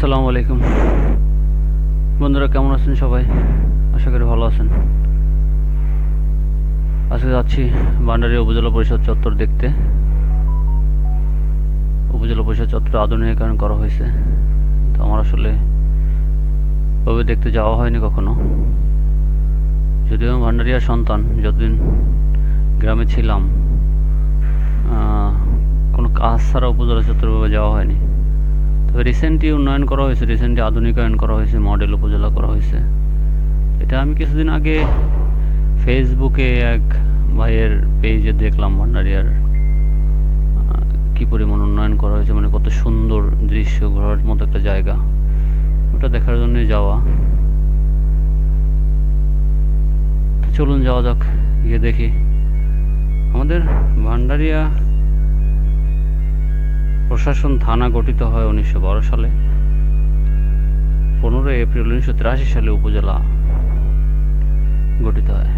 আসসালামু আলাইকুম। বন্ধুরা, কেমন আছেন সবাই? আশা করি ভালো আছেন। আজকে যাচ্ছি ভান্ডারিয়া উপজেলা পরিষদ চত্বর দেখতে। উপজেলা পরিষদ চত্বর আধুনিকীকরণ করা হয়েছে। তো আমার আসলে ওভাবে দেখতে যাওয়া হয়নি কখনো। যদিও আমি ভান্ডারিয়ার সন্তান, যতদিন গ্রামে ছিলাম কোনো কাজ ছাড়া উপজেলা চত্বরভাবে যাওয়া হয়নি। তবে রিসেন্টলি উন্নয়ন করা হয়েছে রিসেন্টলি আধুনিকায়ন করা হয়েছে মডেল উপজেলা করা হয়েছে। এটা আমি কিছুদিন আগে ফেসবুকে এক ভাইয়ের পেজে দেখলাম ভান্ডারিয়ার কি পরিমাণ উন্নয়ন করা হয়েছে মানে কত সুন্দর দৃশ্য, ঘোরার মতো একটা জায়গা। ওটা দেখার জন্য যাওয়া। চলুন যাওয়া যাক, গিয়ে দেখি। আমাদের ভান্ডারিয়া প্রশাসন থানা গঠিত হয় উনিশশো বারো সালে। পনেরোই এপ্রিল উনিশশো তিরাশি সালে উপজেলা গঠিত হয়।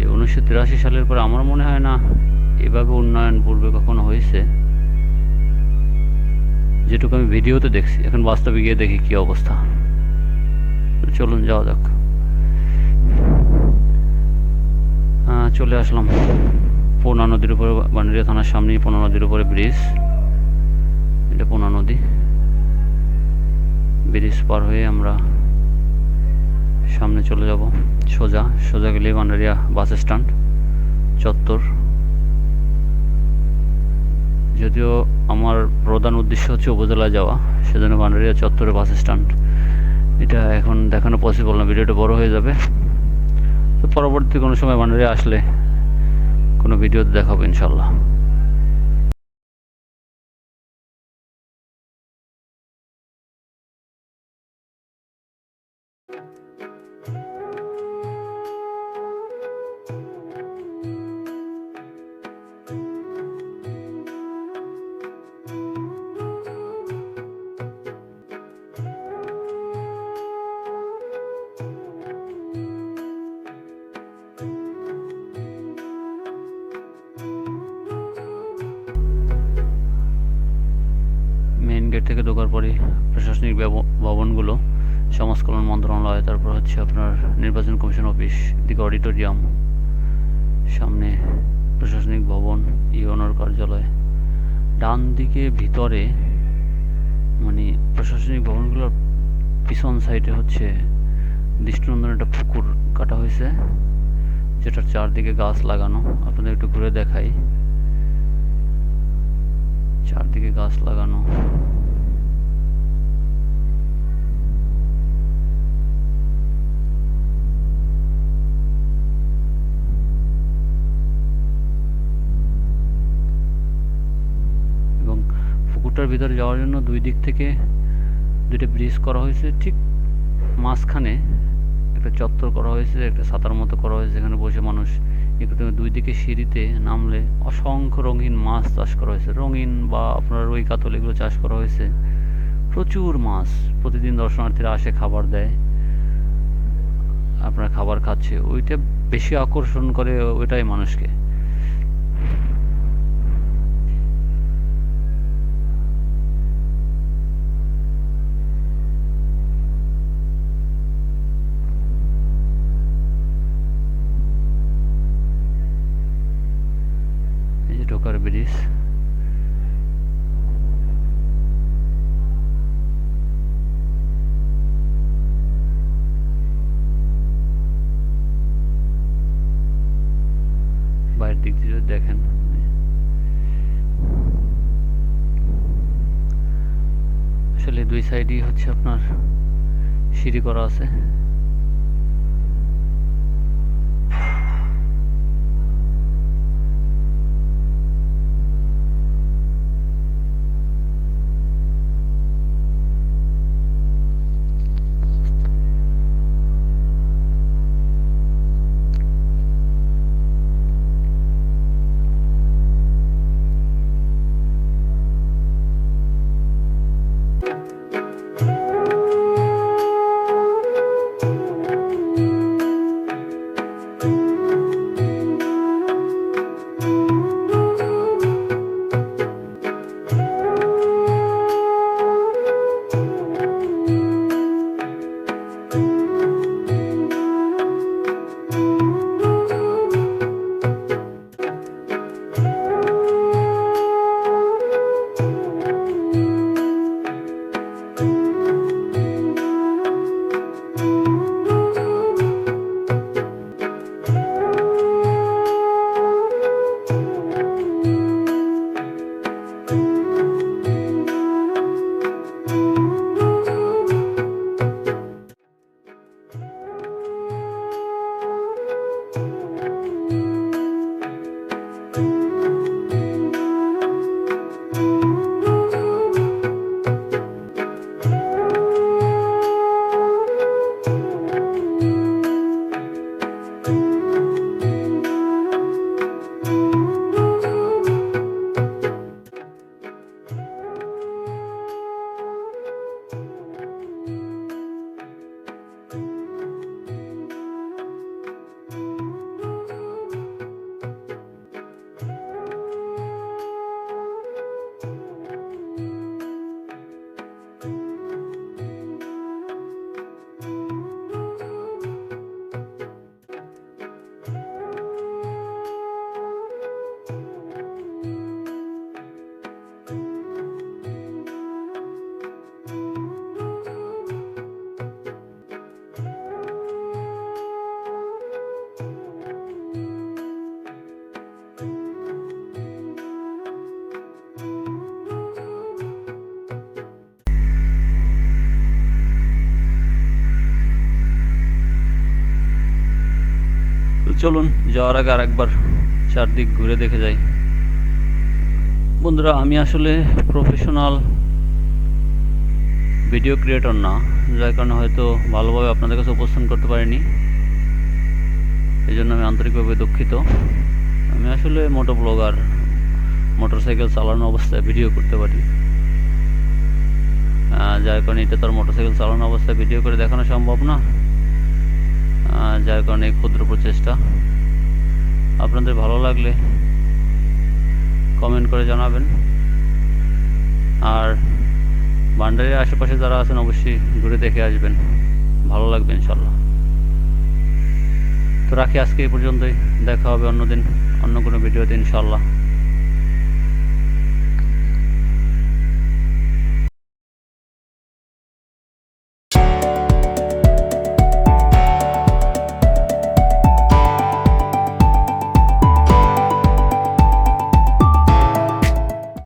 এই উনিশশো তিরাশি সালের পর আমার মনে হয় না এভাবে উন্নয়ন পূর্বে কখনো হয়েছে। যেটুকু আমি ভিডিওতে দেখছি, এখন বাস্তবে গিয়ে দেখি কি অবস্থা। চলুন যাওয়া যাক। চলে আসলাম। পোনা নদীর উপরে, বান্ডারিয়া থানার সামনেই পোনা নদীর উপরে ব্রিজ। এটা পোনা নদী। ব্রিজ পার হয়ে আমরা সামনে চলে যাব, সোজা। সোজা গেলেই বান্ডারিয়া বাস স্ট্যান্ড, চত্বর। যদিও আমার প্রধান উদ্দেশ্য হচ্ছে উপজেলায় যাওয়া, সেজন্য বান্ডারিয়া চত্বরে বাস স্ট্যান্ড। এটা এখন দেখানো পসিবল না, ভিডিওটা বড় হয়ে যাবে। তো পরবর্তী কোনো সময় বান্ডারিয়া আসলে কোনো ভিডিওতে দেখাবো ইনশাল্লাহ। গেট থেকে ঢোকার পরে প্রশাসনিক ভবনগুলো সমাজ কল্যাণ মন্ত্রণালয়, তারপর হচ্ছে আপনার নির্বাচন কমিশন অফিস দিকে অডিটোরিয়াম, সামনে প্রশাসনিক ভবন ইউনোর কার্যালয়। ডান দিকে ভিতরে মানে প্রশাসনিক ভবনগুলোর পিছন সাইডে হচ্ছে দৃষ্টিনন্দন একটা পুকুর কাটা হয়েছে, যেটার চারদিকে গাছ লাগানো। আপনাদের একটু ঘুরে দেখাই। চারদিকে গাছ লাগানো। পুকুরটার ভিতরে যাওয়ার জন্য দুই দিক থেকে দুইটা ব্রিজ করা হয়েছে। ঠিক মাঝখানে একটা চত্বর করা হয়েছে, একটা সাঁতার মতো করা হয়েছে, যেখানে বসে মানুষ একটু দুই দিকে সিঁড়িতে নামলে অসংখ্য রঙিন মাছ চাষ করা হয়েছে। রঙিন বা আপনার ওই কাতল এগুলো চাষ করা হয়েছে। প্রচুর মাছ। প্রতিদিন দর্শনার্থীরা আসে, খাবার দেয়। আপনার খাবার খাচ্ছে। ওইটা বেশি আকর্ষণ করে ওইটাই মানুষকে। ঢোকার ব্রিজ। বাইরের দিক দিয়ে দেখেন আসলে দুই সাইডই হচ্ছে আপনার সিঁড়ি করা আছে। চলুন, যাওয়ার আগে আরেকবার চারদিক ঘুরে দেখে যাই। বন্ধুরা, আমি আসলে প্রফেশনাল ভিডিও ক্রিয়েটর না, যার কারণে হয়তো ভালোভাবে আপনাদের কাছে উপস্থান করতে পারিনি। এই জন্য আমি আন্তরিকভাবে দুঃখিত। আমি আসলে মোটো ব্লগার মোটরসাইকেল চালানো অবস্থায় ভিডিও করতে পারি। যার কারণে এটা তো আর মোটরসাইকেল চালানো অবস্থায় ভিডিও করে দেখানো সম্ভব না। যার কারণে এই ক্ষুদ্র প্রচেষ্টা। আপনাদের ভালো লাগলে কমেন্ট করে জানাবেন। আর বান্ডারির আশেপাশে যারা আছেন, অবশ্যই ঘুরে দেখে আসবেন। ভালো লাগবে ইনশাল্লাহ তো রাখি, আজকে এই পর্যন্তই। দেখা হবে অন্যদিন, অন্য কোনো ভিডিওতে ইনশাল্লাহ